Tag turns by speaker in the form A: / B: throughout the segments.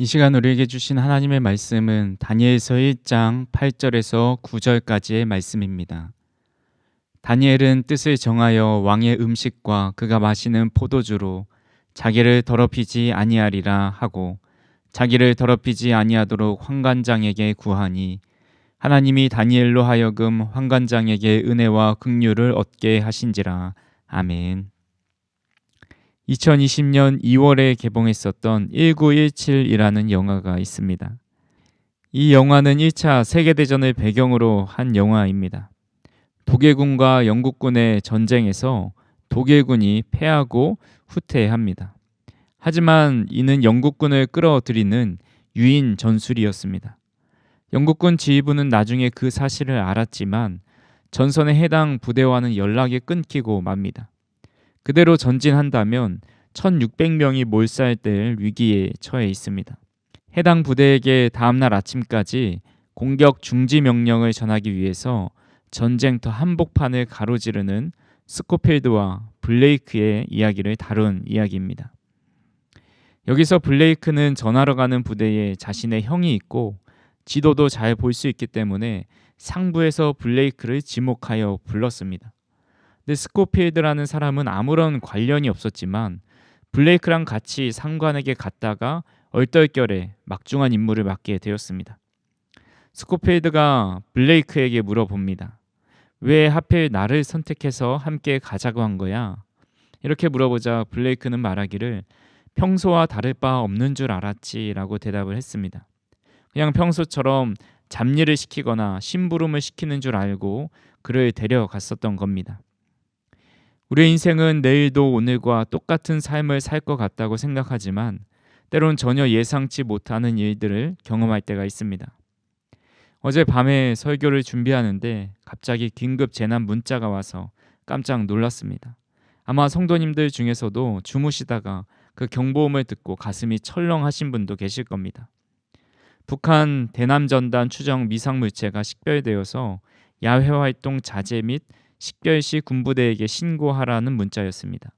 A: 이 시간 우리에게 주신 하나님의 말씀은 다니엘서 1장 8절에서 9절까지의 말씀입니다. 다니엘은 뜻을 정하여 왕의 음식과 그가 마시는 포도주로 자기를 더럽히지 아니하리라 하고 자기를 더럽히지 아니하도록 환관장에게 구하니 하나님이 다니엘로 하여금 환관장에게 은혜와 긍휼을 얻게 하신지라 아멘. 2020년 2월에 개봉했었던 1917이라는 영화가 있습니다. 이 영화는 1차 세계대전을 배경으로 한 영화입니다. 독일군과 영국군의 전쟁에서 독일군이 패하고 후퇴합니다. 하지만 이는 영국군을 끌어들이는 유인 전술이었습니다. 영국군 지휘부는 나중에 그 사실을 알았지만 전선의 해당 부대와는 연락이 끊기고 맙니다. 그대로 전진한다면 1600명이 몰살될 위기에 처해 있습니다. 해당 부대에게 다음날 아침까지 공격 중지 명령을 전하기 위해서 전쟁터 한복판을 가로지르는 스코필드와 블레이크의 이야기를 다룬 이야기입니다. 여기서 블레이크는 전하러 가는 부대에 자신의 형이 있고 지도도 잘 볼 수 있기 때문에 상부에서 블레이크를 지목하여 불렀습니다. 근데 스코필드라는 사람은 아무런 관련이 없었지만 블레이크랑 같이 상관에게 갔다가 얼떨결에 막중한 임무를 맡게 되었습니다. 스코필드가 블레이크에게 물어봅니다. 왜 하필 나를 선택해서 함께 가자고 한 거야? 이렇게 물어보자 블레이크는 말하기를 평소와 다를 바 없는 줄 알았지 라고 대답을 했습니다. 그냥 평소처럼 잡일을 시키거나 심부름을 시키는 줄 알고 그를 데려갔었던 겁니다. 우리의 인생은 내일도 오늘과 똑같은 삶을 살 것 같다고 생각하지만 때론 전혀 예상치 못하는 일들을 경험할 때가 있습니다. 어제 밤에 설교를 준비하는데 갑자기 긴급 재난 문자가 와서 깜짝 놀랐습니다. 아마 성도님들 중에서도 주무시다가 그 경보음을 듣고 가슴이 철렁하신 분도 계실 겁니다. 북한 대남 전단 추정 미상 물체가 식별되어서 야외 활동 자제 및 식별 시 군부대에게 신고하라는 문자였습니다.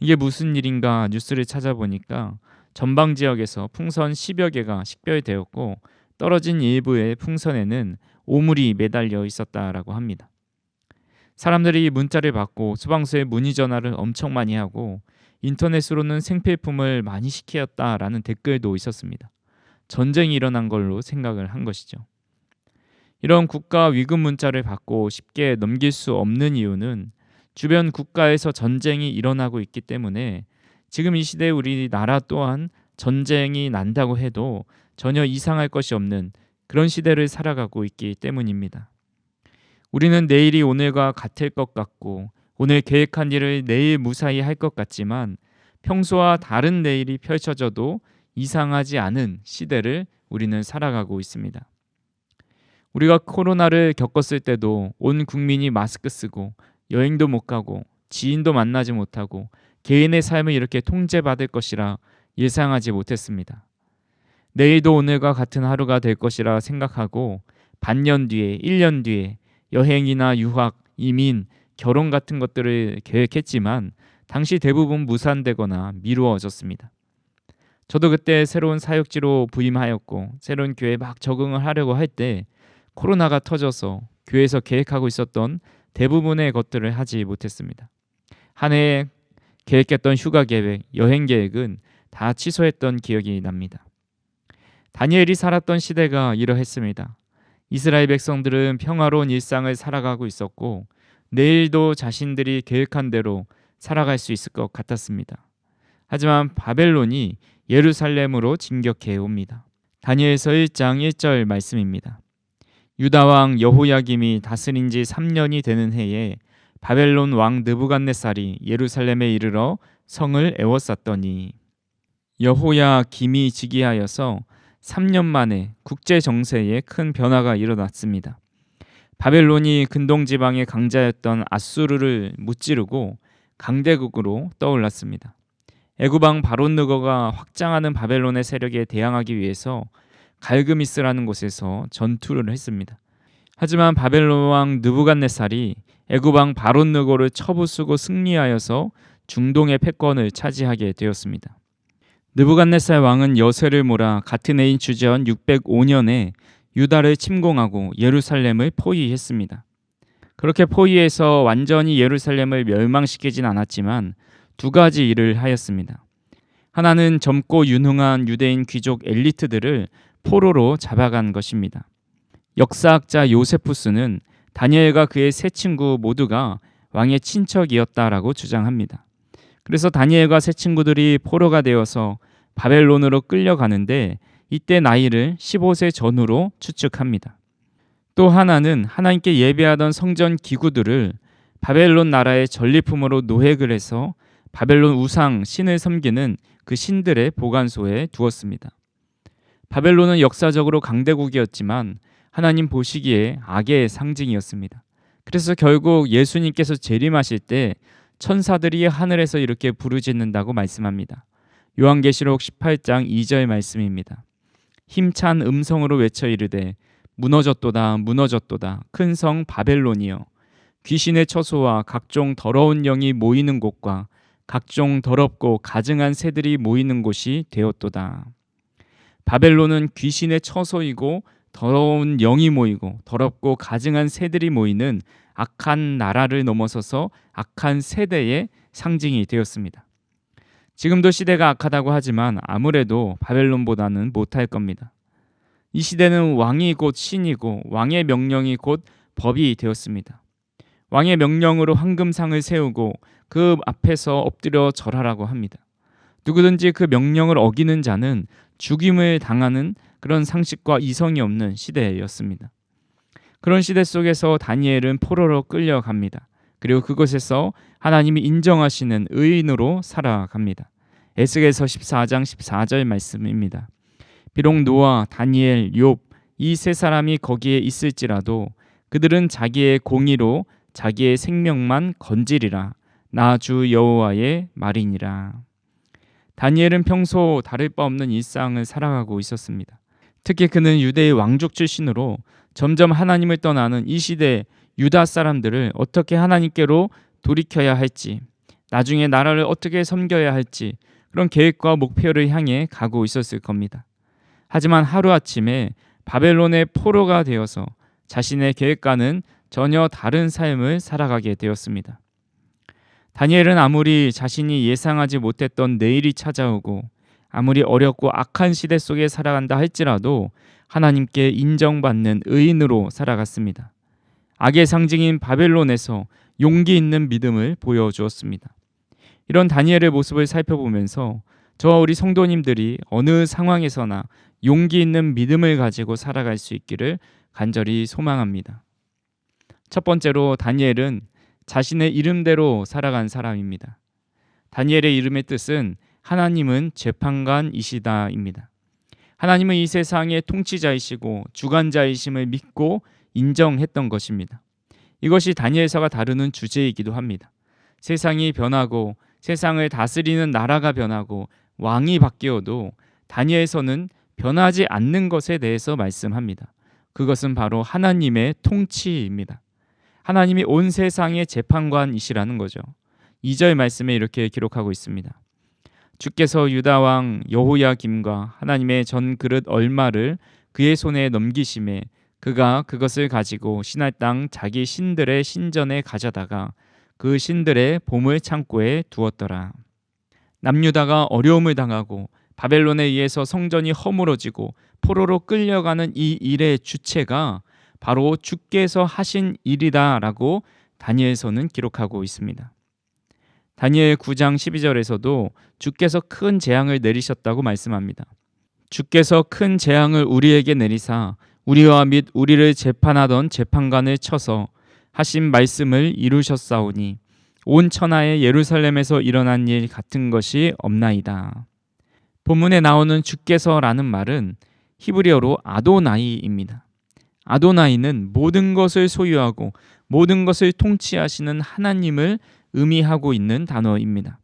A: 이게 무슨 일인가 뉴스를 찾아보니까 전방 지역에서 풍선 10여 개가 식별되었고 떨어진 일부의 풍선에는 오물이 매달려 있었다라고 합니다. 사람들이 문자를 받고 소방서에 문의 전화를 엄청 많이 하고 인터넷으로는 생필품을 많이 시키었다라는 댓글도 있었습니다. 전쟁이 일어난 걸로 생각을 한 것이죠. 이런 국가 위급 문자를 받고 쉽게 넘길 수 없는 이유는 주변 국가에서 전쟁이 일어나고 있기 때문에 지금 이 시대에 우리나라 또한 전쟁이 난다고 해도 전혀 이상할 것이 없는 그런 시대를 살아가고 있기 때문입니다. 우리는 내일이 오늘과 같을 것 같고 오늘 계획한 일을 내일 무사히 할 것 같지만 평소와 다른 내일이 펼쳐져도 이상하지 않은 시대를 우리는 살아가고 있습니다. 우리가 코로나를 겪었을 때도 온 국민이 마스크 쓰고 여행도 못 가고 지인도 만나지 못하고 개인의 삶을 이렇게 통제받을 것이라 예상하지 못했습니다. 내일도 오늘과 같은 하루가 될 것이라 생각하고 반년 뒤에, 1년 뒤에 여행이나 유학, 이민, 결혼 같은 것들을 계획했지만 당시 대부분 무산되거나 미루어졌습니다. 저도 그때 새로운 사역지로 부임하였고 새로운 교회에 막 적응을 하려고 할 때 코로나가 터져서 교회에서 계획하고 있었던 대부분의 것들을 하지 못했습니다. 한 해에 계획했던 휴가 계획, 여행 계획은 다 취소했던 기억이 납니다. 다니엘이 살았던 시대가 이러했습니다. 이스라엘 백성들은 평화로운 일상을 살아가고 있었고 내일도 자신들이 계획한 대로 살아갈 수 있을 것 같았습니다. 하지만 바벨론이 예루살렘으로 진격해 옵니다. 다니엘서 1장 1절 말씀입니다. 유다 왕 여호야김이 다스린 지 3년이 되는 해에 바벨론 왕 느부갓네살이 예루살렘에 이르러 성을 에워쌌더니 여호야 김이 즉위하여서 3년 만에 국제 정세에 큰 변화가 일어났습니다. 바벨론이 근동 지방의 강자였던 아수르를 무찌르고 강대국으로 떠올랐습니다. 애굽왕 바론느거가 확장하는 바벨론의 세력에 대항하기 위해서 갈그미스라는 곳에서 전투를 했습니다. 하지만 바벨론 왕 느부갓네살이 애굽 왕 바론느거를 처부수고 승리하여서 중동의 패권을 차지하게 되었습니다. 느부갓네살 왕은 여세를 몰아 같은 해인 주전 605년에 유다를 침공하고 예루살렘을 포위했습니다. 그렇게 포위해서 완전히 예루살렘을 멸망시키진 않았지만 두 가지 일을 하였습니다. 하나는 젊고 유능한 유대인 귀족 엘리트들을 포로로 잡아간 것입니다. 역사학자 요세푸스는 다니엘과 그의 세 친구 모두가 왕의 친척이었다라고 주장합니다. 그래서 다니엘과 세 친구들이 포로가 되어서 바벨론으로 끌려가는데 이때 나이를 15세 전후로 추측합니다. 또 하나는 하나님께 예배하던 성전 기구들을 바벨론 나라의 전리품으로 노획을 해서 바벨론 우상 신을 섬기는 그 신들의 보관소에 두었습니다. 바벨론은 역사적으로 강대국이었지만 하나님 보시기에 악의 상징이었습니다. 그래서 결국 예수님께서 재림하실 때 천사들이 하늘에서 이렇게 부르짖는다고 말씀합니다. 요한계시록 18장 2절 말씀입니다. 힘찬 음성으로 외쳐 이르되 무너졌도다 무너졌도다 큰 성 바벨론이여 귀신의 처소와 각종 더러운 영이 모이는 곳과 각종 더럽고 가증한 새들이 모이는 곳이 되었도다. 바벨론은 귀신의 처소이고 더러운 영이 모이고 더럽고 가증한 새들이 모이는 악한 나라를 넘어서서 악한 세대의 상징이 되었습니다. 지금도 시대가 악하다고 하지만 아무래도 바벨론보다는 못할 겁니다. 이 시대는 왕이 곧 신이고 왕의 명령이 곧 법이 되었습니다. 왕의 명령으로 황금상을 세우고 그 앞에서 엎드려 절하라고 합니다. 누구든지 그 명령을 어기는 자는 죽임을 당하는 그런 상식과 이성이 없는 시대였습니다. 그런 시대 속에서 다니엘은 포로로 끌려갑니다. 그리고 그곳에서 하나님이 인정하시는 의인으로 살아갑니다. 에스겔서 14장 14절 말씀입니다. 비록 노아, 다니엘, 욥 이 세 사람이 거기에 있을지라도 그들은 자기의 공의로 자기의 생명만 건지리라 나 주 여호와의 말이니라. 다니엘은 평소 다를 바 없는 일상을 살아가고 있었습니다. 특히 그는 유대의 왕족 출신으로 점점 하나님을 떠나는 이 시대 유다 사람들을 어떻게 하나님께로 돌이켜야 할지, 나중에 나라를 어떻게 섬겨야 할지 그런 계획과 목표를 향해 가고 있었을 겁니다. 하지만 하루아침에 바벨론의 포로가 되어서 자신의 계획과는 전혀 다른 삶을 살아가게 되었습니다. 다니엘은 아무리 자신이 예상하지 못했던 내일이 찾아오고 아무리 어렵고 악한 시대 속에 살아간다 할지라도 하나님께 인정받는 의인으로 살아갔습니다. 악의 상징인 바벨론에서 용기 있는 믿음을 보여주었습니다. 이런 다니엘의 모습을 살펴보면서 저와 우리 성도님들이 어느 상황에서나 용기 있는 믿음을 가지고 살아갈 수 있기를 간절히 소망합니다. 첫 번째로 다니엘은 자신의 이름대로 살아간 사람입니다. 다니엘의 이름의 뜻은 하나님은 재판관이시다입니다. 하나님은 이 세상의 통치자이시고 주관자이심을 믿고 인정했던 것입니다. 이것이 다니엘서가 다루는 주제이기도 합니다. 세상이 변하고 세상을 다스리는 나라가 변하고 왕이 바뀌어도 다니엘서는 변하지 않는 것에 대해서 말씀합니다. 그것은 바로 하나님의 통치입니다. 하나님이 온 세상의 재판관이시라는 거죠. 2절 말씀에 이렇게 기록하고 있습니다. 주께서 유다 왕 여호야 김과 하나님의 전 그릇 얼마를 그의 손에 넘기심에 그가 그것을 가지고 신할 땅 자기 신들의 신전에 가져다가 그 신들의 보물 창고에 두었더라. 남유다가 어려움을 당하고 바벨론에 의해서 성전이 허물어지고 포로로 끌려가는 이 일의 주체가 바로 주께서 하신 일이다라고 다니엘서는 기록하고 있습니다. 다니엘 9장 12절에서도 주께서 큰 재앙을 내리셨다고 말씀합니다. 주께서 큰 재앙을 우리에게 내리사 우리와 및 우리를 재판하던 재판관을 쳐서 하신 말씀을 이루셨사오니 온 천하의 예루살렘에서 일어난 일 같은 것이 없나이다. 본문에 나오는 주께서라는 말은 히브리어로 아도나이입니다. 아도나이는 모든 것을 소유하고 모든 것을 통치하시는 하나님을 의미하고 있는 단어입니다.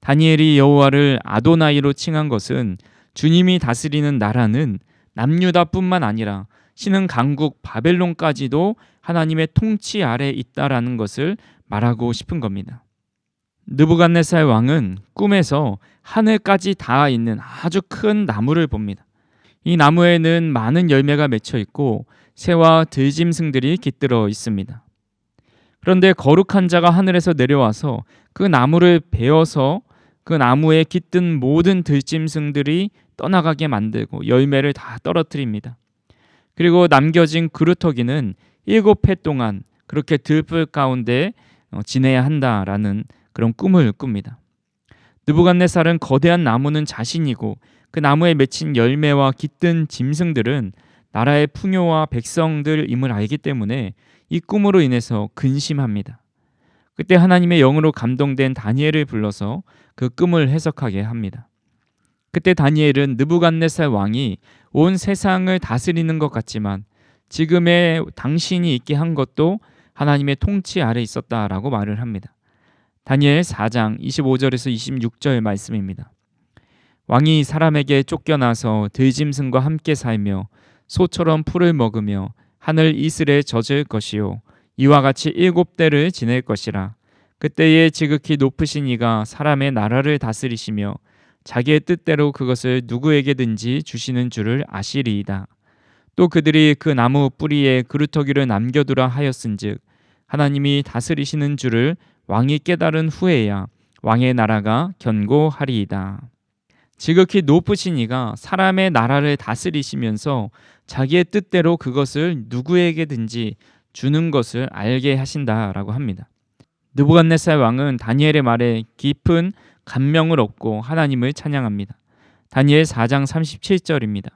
A: 다니엘이 여호와를 아도나이로 칭한 것은 주님이 다스리는 나라는 남유다뿐만 아니라 신흥 강국 바벨론까지도 하나님의 통치 아래 있다라는 것을 말하고 싶은 겁니다. 느부갓네살 왕은 꿈에서 하늘까지 닿아 있는 아주 큰 나무를 봅니다. 이 나무에는 많은 열매가 맺혀 있고 새와 들짐승들이 깃들어 있습니다. 그런데 거룩한 자가 하늘에서 내려와서 그 나무를 베어서 그 나무에 깃든 모든 들짐승들이 떠나가게 만들고 열매를 다 떨어뜨립니다. 그리고 남겨진 그루터기는 일곱 해 동안 그렇게 들불 가운데 어, 지내야 한다라는 그런 꿈을 꿉니다. 느부갓네살은 거대한 나무는 자신이고 그 나무에 맺힌 열매와 깃든 짐승들은 나라의 풍요와 백성들임을 알기 때문에 이 꿈으로 인해서 근심합니다. 그때 하나님의 영으로 감동된 다니엘을 불러서 그 꿈을 해석하게 합니다. 그때 다니엘은 느부갓네살 왕이 온 세상을 다스리는 것 같지만 지금의 당신이 있게 한 것도 하나님의 통치 아래 있었다라고 말을 합니다. 다니엘 4장 25절에서 26절 말씀입니다. 왕이 사람에게 쫓겨나서 들짐승과 함께 살며 소처럼 풀을 먹으며 하늘 이슬에 젖을 것이요 이와 같이 일곱 대를 지낼 것이라 그때에 지극히 높으신 이가 사람의 나라를 다스리시며 자기의 뜻대로 그것을 누구에게든지 주시는 줄을 아시리이다. 또 그들이 그 나무 뿌리에 그루터기를 남겨두라 하였은즉 하나님이 다스리시는 줄을 왕이 깨달은 후에야 왕의 나라가 견고하리이다. 지극히 높으신 이가 사람의 나라를 다스리시면서 자기의 뜻대로 그것을 누구에게든지 주는 것을 알게 하신다라고 합니다. 느부갓네살 왕은 다니엘의 말에 깊은 감명을 얻고 하나님을 찬양합니다. 다니엘 4장 37절입니다.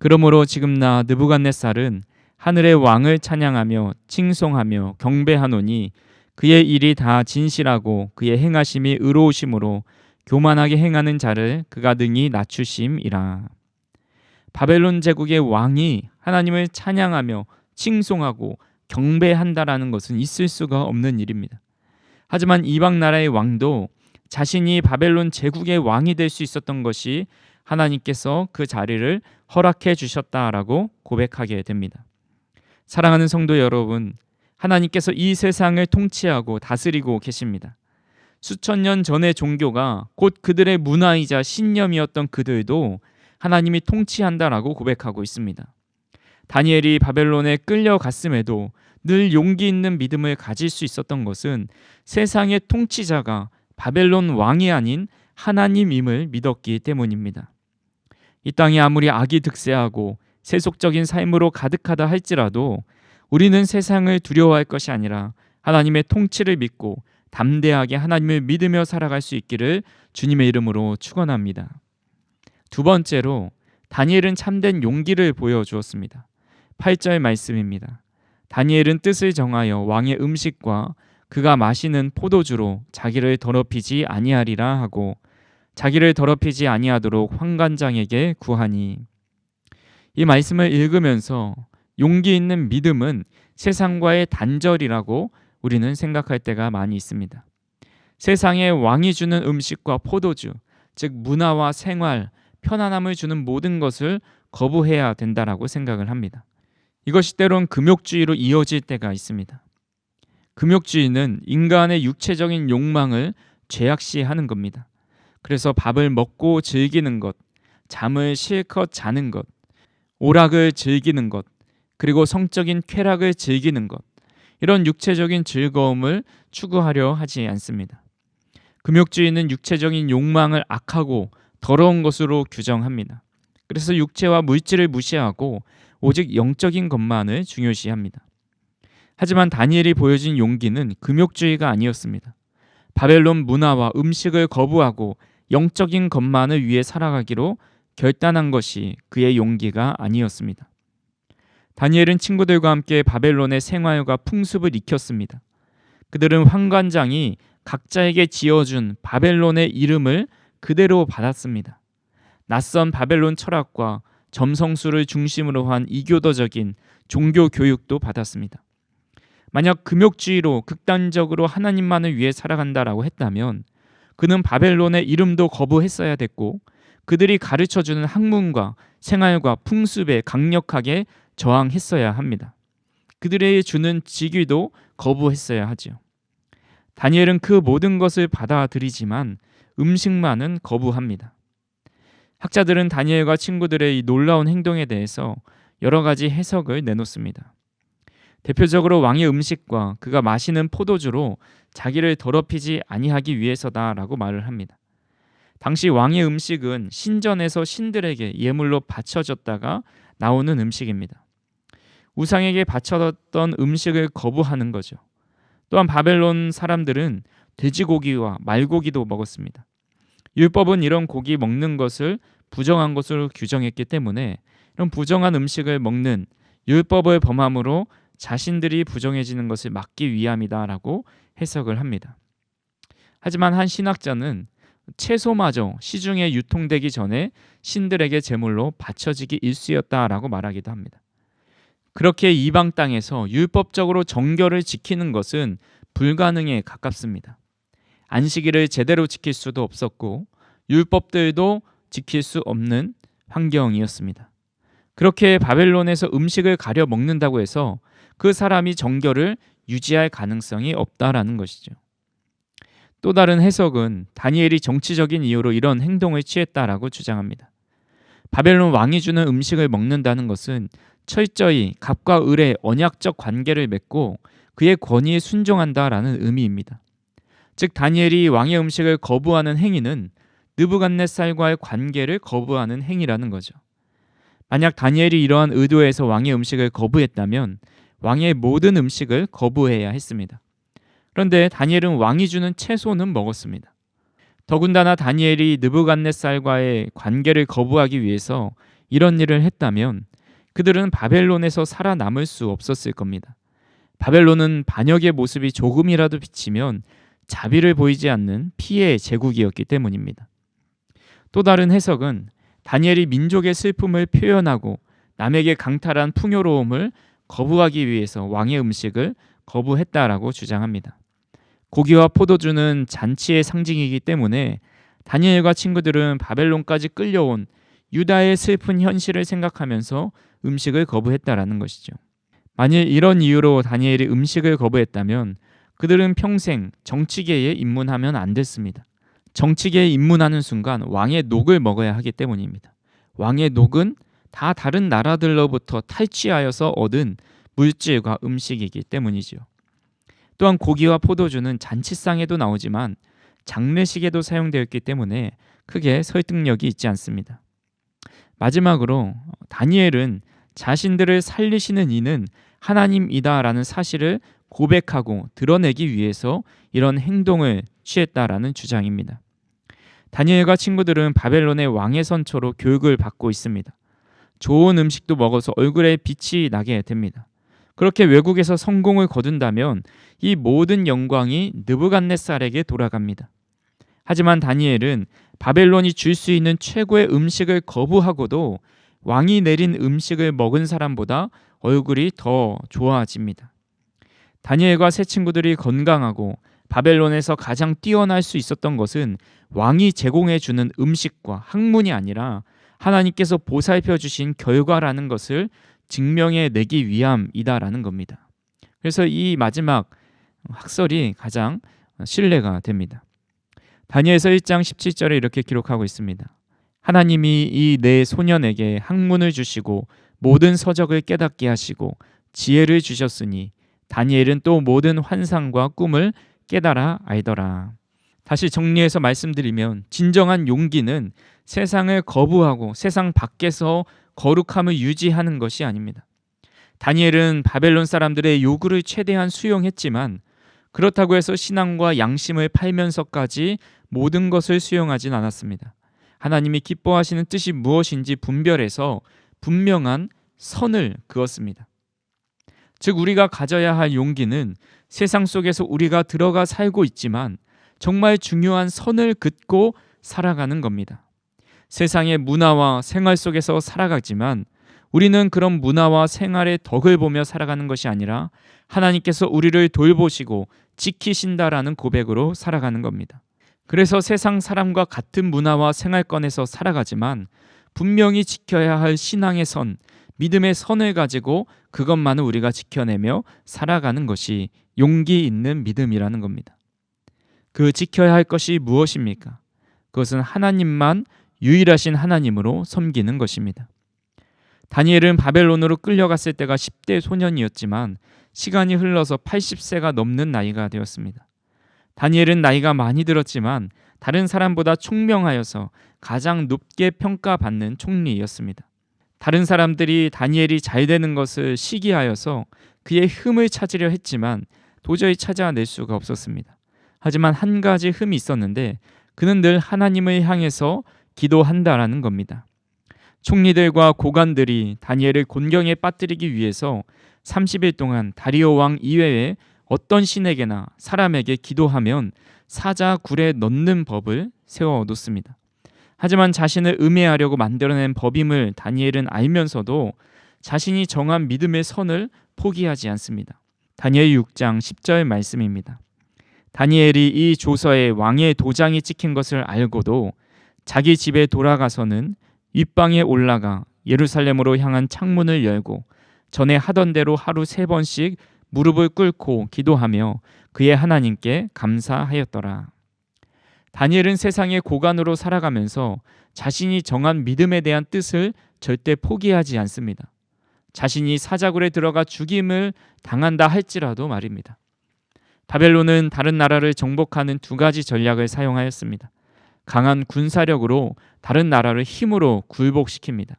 A: 그러므로 지금 나 느부갓네살은 하늘의 왕을 찬양하며 칭송하며 경배하노니 그의 일이 다 진실하고 그의 행하심이 의로우심으로 교만하게 행하는 자를 그가 능히 낮추심이라. 바벨론 제국의 왕이 하나님을 찬양하며 칭송하고 경배한다라는 것은 있을 수가 없는 일입니다. 하지만 이방 나라의 왕도 자신이 바벨론 제국의 왕이 될 수 있었던 것이 하나님께서 그 자리를 허락해 주셨다라고 고백하게 됩니다. 사랑하는 성도 여러분, 하나님께서 이 세상을 통치하고 다스리고 계십니다. 수천 년 전의 종교가 곧 그들의 문화이자 신념이었던 그들도 하나님이 통치한다라고 고백하고 있습니다. 다니엘이 바벨론에 끌려갔음에도 늘 용기 있는 믿음을 가질 수 있었던 것은 세상의 통치자가 바벨론 왕이 아닌 하나님임을 믿었기 때문입니다. 이 땅이 아무리 악이 득세하고 세속적인 삶으로 가득하다 할지라도 우리는 세상을 두려워할 것이 아니라 하나님의 통치를 믿고 담대하게 하나님을 믿으며 살아갈 수 있기를 주님의 이름으로 축원합니다. 두 번째로 다니엘은 참된 용기를 보여 주었습니다. 8절 말씀입니다. 다니엘은 뜻을 정하여 왕의 음식과 그가 마시는 포도주로 자기를 더럽히지 아니하리라 하고 자기를 더럽히지 아니하도록 황관장에게 구하니 이 말씀을 읽으면서 용기 있는 믿음은 세상과의 단절이라고 우리는 생각할 때가 많이 있습니다. 세상에 왕이 주는 음식과 포도주, 즉 문화와 생활, 편안함을 주는 모든 것을 거부해야 된다라고 생각을 합니다. 이것이 때론 금욕주의로 이어질 때가 있습니다. 금욕주의는 인간의 육체적인 욕망을 죄악시하는 겁니다. 그래서 밥을 먹고 즐기는 것, 잠을 실컷 자는 것, 오락을 즐기는 것, 그리고 성적인 쾌락을 즐기는 것, 이런 육체적인 즐거움을 추구하려 하지 않습니다. 금욕주의는 육체적인 욕망을 악하고 더러운 것으로 규정합니다. 그래서 육체와 물질을 무시하고 오직 영적인 것만을 중요시합니다. 하지만 다니엘이 보여진 용기는 금욕주의가 아니었습니다. 바벨론 문화와 음식을 거부하고 영적인 것만을 위해 살아가기로 결단한 것이 그의 용기가 아니었습니다. 다니엘은 친구들과 함께 바벨론의 생활과 풍습을 익혔습니다. 그들은 황관장이 각자에게 지어준 바벨론의 이름을 그대로 받았습니다. 낯선 바벨론 철학과 점성술을 중심으로 한 이교도적인 종교 교육도 받았습니다. 만약 금욕주의로 극단적으로 하나님만을 위해 살아간다라고 했다면 그는 바벨론의 이름도 거부했어야 됐고 그들이 가르쳐 주는 학문과 생활과 풍습에 강력하게 저항했어야 합니다. 그들에게 주는 직위도 거부했어야 하지요. 다니엘은 그 모든 것을 받아들이지만 음식만은 거부합니다. 학자들은 다니엘과 친구들의 이 놀라운 행동에 대해서 여러 가지 해석을 내놓습니다. 대표적으로 왕의 음식과 그가 마시는 포도주로 자기를 더럽히지 아니하기 위해서다라고 말을 합니다. 당시 왕의 음식은 신전에서 신들에게 예물로 바쳐졌다가 나오는 음식입니다. 우상에게 바쳐졌던 음식을 거부하는 거죠. 또한 바벨론 사람들은 돼지고기와 말고기도 먹었습니다. 율법은 이런 고기 먹는 것을 부정한 것으로 규정했기 때문에 이런 부정한 음식을 먹는 율법을 범함으로 자신들이 부정해지는 것을 막기 위함이다라고 해석을 합니다. 하지만 한 신학자는 채소마저 시중에 유통되기 전에 신들에게 제물로 바쳐지기 일쑤였다라고 말하기도 합니다. 그렇게 이방 땅에서 율법적으로 정결을 지키는 것은 불가능에 가깝습니다. 안식일을 제대로 지킬 수도 없었고 율법들도 지킬 수 없는 환경이었습니다. 그렇게 바벨론에서 음식을 가려 먹는다고 해서 그 사람이 정결을 유지할 가능성이 없다라는 것이죠. 또 다른 해석은 다니엘이 정치적인 이유로 이런 행동을 취했다라고 주장합니다. 바벨론 왕이 주는 음식을 먹는다는 것은 철저히 갑과 을의 언약적 관계를 맺고 그의 권위에 순종한다라는 의미입니다. 즉 다니엘이 왕의 음식을 거부하는 행위는 느부갓네살과의 관계를 거부하는 행위라는 거죠. 만약 다니엘이 이러한 의도에서 왕의 음식을 거부했다면 왕의 모든 음식을 거부해야 했습니다. 그런데 다니엘은 왕이 주는 채소는 먹었습니다. 더군다나 다니엘이 느부갓네살과의 관계를 거부하기 위해서 이런 일을 했다면 그들은 바벨론에서 살아남을 수 없었을 겁니다. 바벨론은 반역의 모습이 조금이라도 비치면 자비를 보이지 않는 피해의 제국이었기 때문입니다. 또 다른 해석은 다니엘이 민족의 슬픔을 표현하고 남에게 강탈한 풍요로움을 거부하기 위해서 왕의 음식을 거부했다라고 주장합니다. 고기와 포도주는 잔치의 상징이기 때문에 다니엘과 친구들은 바벨론까지 끌려온 유다의 슬픈 현실을 생각하면서 음식을 거부했다라는 것이죠. 만일 이런 이유로 다니엘이 음식을 거부했다면 그들은 평생 정치계에 입문하면 안 됐습니다. 정치계에 입문하는 순간 왕의 녹을 먹어야 하기 때문입니다. 왕의 녹은 다 다른 나라들로부터 탈취하여서 얻은 물질과 음식이기 때문이지요. 또한 고기와 포도주는 잔치상에도 나오지만 장례식에도 사용되었기 때문에 크게 설득력이 있지 않습니다. 마지막으로 다니엘은 자신들을 살리시는 이는 하나님이다라는 사실을 고백하고 드러내기 위해서 이런 행동을 취했다라는 주장입니다. 다니엘과 친구들은 바벨론의 왕의 선처로 교육을 받고 있습니다. 좋은 음식도 먹어서 얼굴에 빛이 나게 됩니다. 그렇게 외국에서 성공을 거둔다면 이 모든 영광이 느부갓네살에게 돌아갑니다. 하지만 다니엘은 바벨론이 줄 수 있는 최고의 음식을 거부하고도 왕이 내린 음식을 먹은 사람보다 얼굴이 더 좋아집니다. 다니엘과 새 친구들이 건강하고 바벨론에서 가장 뛰어날 수 있었던 것은 왕이 제공해 주는 음식과 학문이 아니라 하나님께서 보살펴 주신 결과라는 것을 증명해 내기 위함이다라는 겁니다. 그래서 이 마지막 학설이 가장 신뢰가 됩니다. 다니엘서 1장 17절에 이렇게 기록하고 있습니다. 하나님이 이 네 소년에게 학문을 주시고 모든 서적을 깨닫게 하시고 지혜를 주셨으니 다니엘은 또 모든 환상과 꿈을 깨달아 알더라. 다시 정리해서 말씀드리면 진정한 용기는 세상을 거부하고 세상 밖에서 거룩함을 유지하는 것이 아닙니다. 다니엘은 바벨론 사람들의 요구를 최대한 수용했지만 그렇다고 해서 신앙과 양심을 팔면서까지 모든 것을 수용하진 않았습니다. 하나님이 기뻐하시는 뜻이 무엇인지 분별해서 분명한 선을 그었습니다. 즉 우리가 가져야 할 용기는 세상 속에서 우리가 들어가 살고 있지만 정말 중요한 선을 긋고 살아가는 겁니다. 세상의 문화와 생활 속에서 살아가지만 우리는 그런 문화와 생활의 덕을 보며 살아가는 것이 아니라 하나님께서 우리를 돌보시고 지키신다라는 고백으로 살아가는 겁니다. 그래서 세상 사람과 같은 문화와 생활권에서 살아가지만 분명히 지켜야 할 신앙의 선, 믿음의 선을 가지고 그것만을 우리가 지켜내며 살아가는 것이 용기 있는 믿음이라는 겁니다. 그 지켜야 할 것이 무엇입니까? 그것은 하나님만 유일하신 하나님으로 섬기는 것입니다. 다니엘은 바벨론으로 끌려갔을 때가 10대 소년이었지만 시간이 흘러서 80세가 넘는 나이가 되었습니다. 다니엘은 나이가 많이 들었지만 다른 사람보다 총명하여서 가장 높게 평가받는 총리였습니다. 다른 사람들이 다니엘이 잘 되는 것을 시기하여서 그의 흠을 찾으려 했지만 도저히 찾아낼 수가 없었습니다. 하지만 한 가지 흠이 있었는데 그는 늘 하나님을 향해서 기도한다라는 겁니다. 총리들과 고관들이 다니엘을 곤경에 빠뜨리기 위해서 30일 동안 다리오 왕 이외에 어떤 신에게나 사람에게 기도하면 사자 굴에 넣는 법을 세워 놓습니다. 하지만 자신을 음해하려고 만들어낸 법임을 다니엘은 알면서도 자신이 정한 믿음의 선을 포기하지 않습니다. 다니엘 6장 10절 말씀입니다. 다니엘이 이 조서에 왕의 도장이 찍힌 것을 알고도 자기 집에 돌아가서는 윗방에 올라가 예루살렘으로 향한 창문을 열고 전에 하던 대로 하루 세 번씩 무릎을 꿇고 기도하며 그의 하나님께 감사하였더라. 다니엘은 세상의 고관으로 살아가면서 자신이 정한 믿음에 대한 뜻을 절대 포기하지 않습니다. 자신이 사자굴에 들어가 죽임을 당한다 할지라도 말입니다. 바벨론은 다른 나라를 정복하는 두 가지 전략을 사용하였습니다. 강한 군사력으로 다른 나라를 힘으로 굴복시킵니다.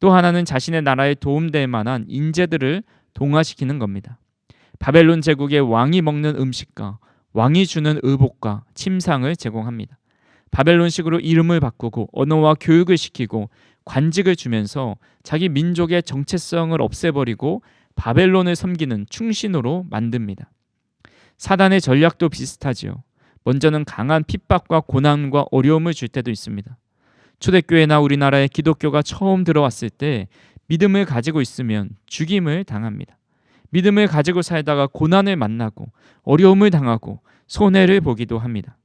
A: 또 하나는 자신의 나라에 도움될 만한 인재들을 동화시키는 겁니다. 바벨론 제국의 왕이 먹는 음식과 왕이 주는 의복과 침상을 제공합니다. 바벨론식으로 이름을 바꾸고 언어와 교육을 시키고 관직을 주면서 자기 민족의 정체성을 없애버리고 바벨론을 섬기는 충신으로 만듭니다. 사단의 전략도 비슷하지요. 먼저는 강한 핍박과 고난과 어려움을 줄 때도 있습니다. 초대교회나 우리나라에 기독교가 처음 들어왔을 때 믿음을 가지고 있으면 죽임을 당합니다. 믿음을 가지고 살다가 고난을 만나고 어려움을 당하고 손해를 보기도 합니다.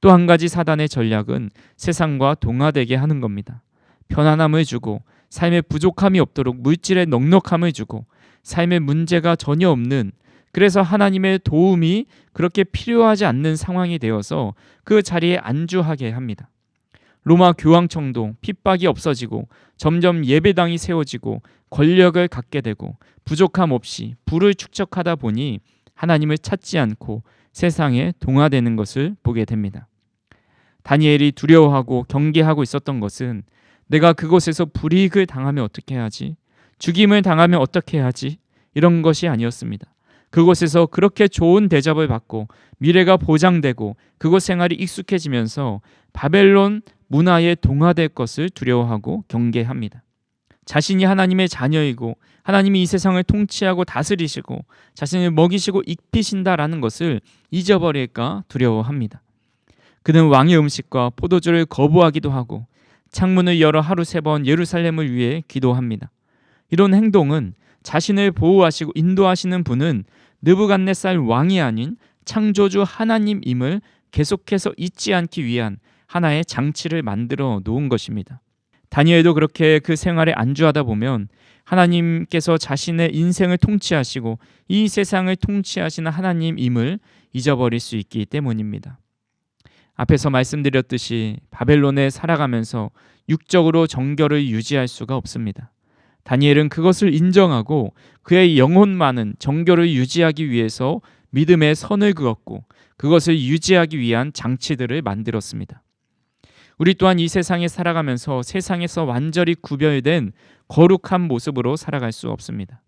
A: 또 한 가지 사단의 전략은 세상과 동화되게 하는 겁니다. 편안함을 주고 삶에 부족함이 없도록 물질의 넉넉함을 주고 삶의 문제가 전혀 없는 그래서 하나님의 도움이 그렇게 필요하지 않는 상황이 되어서 그 자리에 안주하게 합니다. 로마 교황청도 핍박이 없어지고 점점 예배당이 세워지고 권력을 갖게 되고 부족함 없이 부를 축적하다 보니 하나님을 찾지 않고 세상에 동화되는 것을 보게 됩니다. 다니엘이 두려워하고 경계하고 있었던 것은 내가 그곳에서 불이익을 당하면 어떻게 하지? 죽임을 당하면 어떻게 하지? 이런 것이 아니었습니다. 그곳에서 그렇게 좋은 대접을 받고 미래가 보장되고 그곳 생활이 익숙해지면서 바벨론 문화에 동화될 것을 두려워하고 경계합니다. 자신이 하나님의 자녀이고 하나님이 이 세상을 통치하고 다스리시고 자신을 먹이시고 입히신다라는 것을 잊어버릴까 두려워합니다. 그는 왕의 음식과 포도주를 거부하기도 하고 창문을 열어 하루 세 번 예루살렘을 위해 기도합니다. 이런 행동은 자신을 보호하시고 인도하시는 분은 느부갓네살 왕이 아닌 창조주 하나님임을 계속해서 잊지 않기 위한 하나의 장치를 만들어 놓은 것입니다. 다니엘도 그렇게 그 생활에 안주하다 보면 하나님께서 자신의 인생을 통치하시고 이 세상을 통치하시는 하나님임을 잊어버릴 수 있기 때문입니다. 앞에서 말씀드렸듯이 바벨론에 살아가면서 육적으로 정결을 유지할 수가 없습니다. 다니엘은 그것을 인정하고 그의 영혼만은 정결을 유지하기 위해서 믿음의 선을 그었고 그것을 유지하기 위한 장치들을 만들었습니다. 우리 또한 이 세상에 살아가면서 세상에서 완전히 구별된 거룩한 모습으로 살아갈 수 없습니다.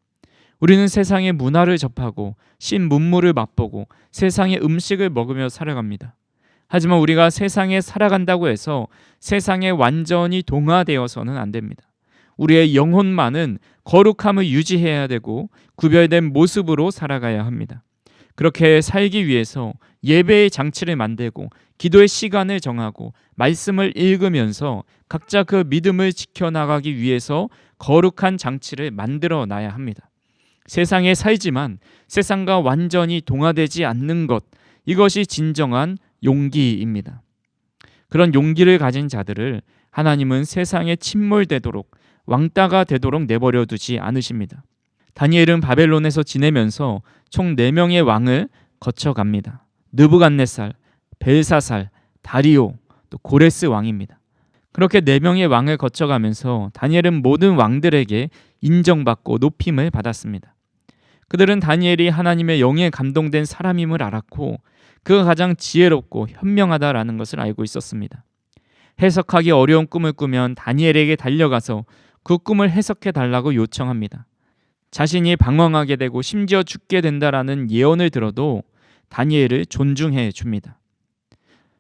A: 우리는 세상의 문화를 접하고 신 문물을 맛보고 세상의 음식을 먹으며 살아갑니다. 하지만 우리가 세상에 살아간다고 해서 세상에 완전히 동화되어서는 안 됩니다. 우리의 영혼만은 거룩함을 유지해야 되고 구별된 모습으로 살아가야 합니다. 그렇게 살기 위해서 예배의 장치를 만들고 기도의 시간을 정하고 말씀을 읽으면서 각자 그 믿음을 지켜나가기 위해서 거룩한 장치를 만들어 놔야 합니다. 세상에 살지만 세상과 완전히 동화되지 않는 것, 이것이 진정한 용기입니다. 그런 용기를 가진 자들을 하나님은 세상에 침몰되도록 왕따가 되도록 내버려 두지 않으십니다. 다니엘은 바벨론에서 지내면서 총 4명의 왕을 거쳐갑니다. 느부갓네살, 벨사살, 다리오, 또 고레스 왕입니다. 그렇게 네 명의 왕을 거쳐가면서 다니엘은 모든 왕들에게 인정받고 높임을 받았습니다. 그들은 다니엘이 하나님의 영에 감동된 사람임을 알았고 그가 가장 지혜롭고 현명하다라는 것을 알고 있었습니다. 해석하기 어려운 꿈을 꾸면 다니엘에게 달려가서 그 꿈을 해석해 달라고 요청합니다. 자신이 방황하게 되고 심지어 죽게 된다라는 예언을 들어도 다니엘을 존중해 줍니다.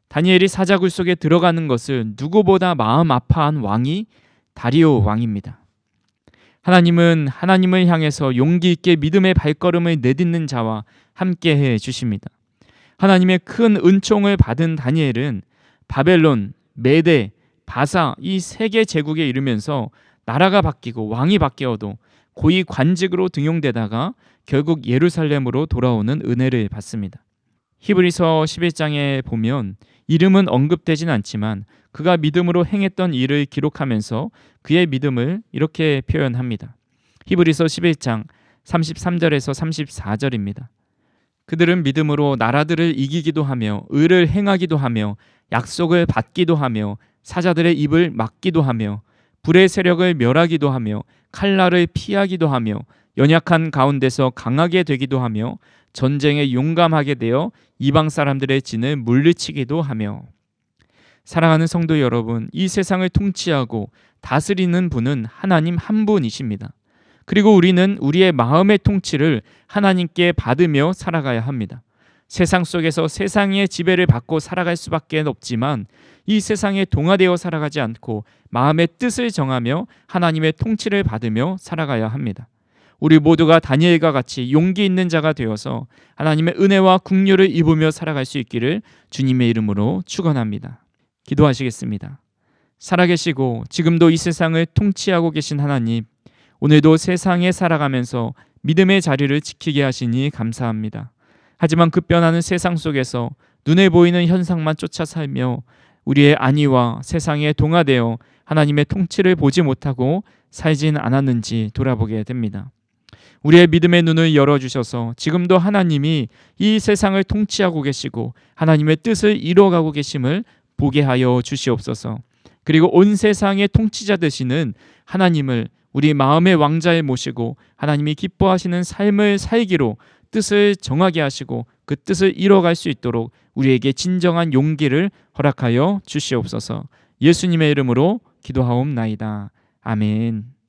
A: 다니엘이 사자굴 속에 들어가는 것을 누구보다 마음 아파한 왕이 다리오 왕입니다. 하나님은 하나님을 향해서 용기 있게 믿음의 발걸음을 내딛는 자와 함께 해 주십니다. 하나님의 큰 은총을 받은 다니엘은 바벨론, 메데, 바사 이 세 개 제국에 이르면서 나라가 바뀌고 왕이 바뀌어도 고위 관직으로 등용되다가 결국 예루살렘으로 돌아오는 은혜를 받습니다. 히브리서 11장에 보면 이름은 언급되진 않지만 그가 믿음으로 행했던 일을 기록하면서 그의 믿음을 이렇게 표현합니다. 히브리서 11장 33절에서 34절입니다. 그들은 믿음으로 나라들을 이기기도 하며 의를 행하기도 하며 약속을 받기도 하며 사자들의 입을 막기도 하며 불의 세력을 멸하기도 하며 칼날을 피하기도 하며 연약한 가운데서 강하게 되기도 하며 전쟁에 용감하게 되어 이방 사람들의 진을 물리치기도 하며 사랑하는 성도 여러분, 이 세상을 통치하고 다스리는 분은 하나님 한 분이십니다. 그리고 우리는 우리의 마음의 통치를 하나님께 받으며 살아가야 합니다. 세상 속에서 세상의 지배를 받고 살아갈 수밖에 없지만 이 세상에 동화되어 살아가지 않고 마음의 뜻을 정하며 하나님의 통치를 받으며 살아가야 합니다. 우리 모두가 다니엘과 같이 용기 있는 자가 되어서 하나님의 은혜와 국류를 입으며 살아갈 수 있기를 주님의 이름으로 축원합니다. 기도하시겠습니다. 살아계시고 지금도 이 세상을 통치하고 계신 하나님, 오늘도 세상에 살아가면서 믿음의 자리를 지키게 하시니 감사합니다. 하지만 급변하는 세상 속에서 눈에 보이는 현상만 쫓아 살며 우리의 안위와 세상에 동화되어 하나님의 통치를 보지 못하고 살진 않았는지 돌아보게 됩니다. 우리의 믿음의 눈을 열어주셔서 지금도 하나님이 이 세상을 통치하고 계시고 하나님의 뜻을 이루어가고 계심을 보게 하여 주시옵소서. 그리고 온 세상의 통치자 되시는 하나님을 우리 마음의 왕자에 모시고 하나님이 기뻐하시는 삶을 살기로 뜻을 정하게 하시고 그 뜻을 이뤄갈 수 있도록 우리에게 진정한 용기를 허락하여 주시옵소서. 예수님의 이름으로 기도하옵나이다. 아멘.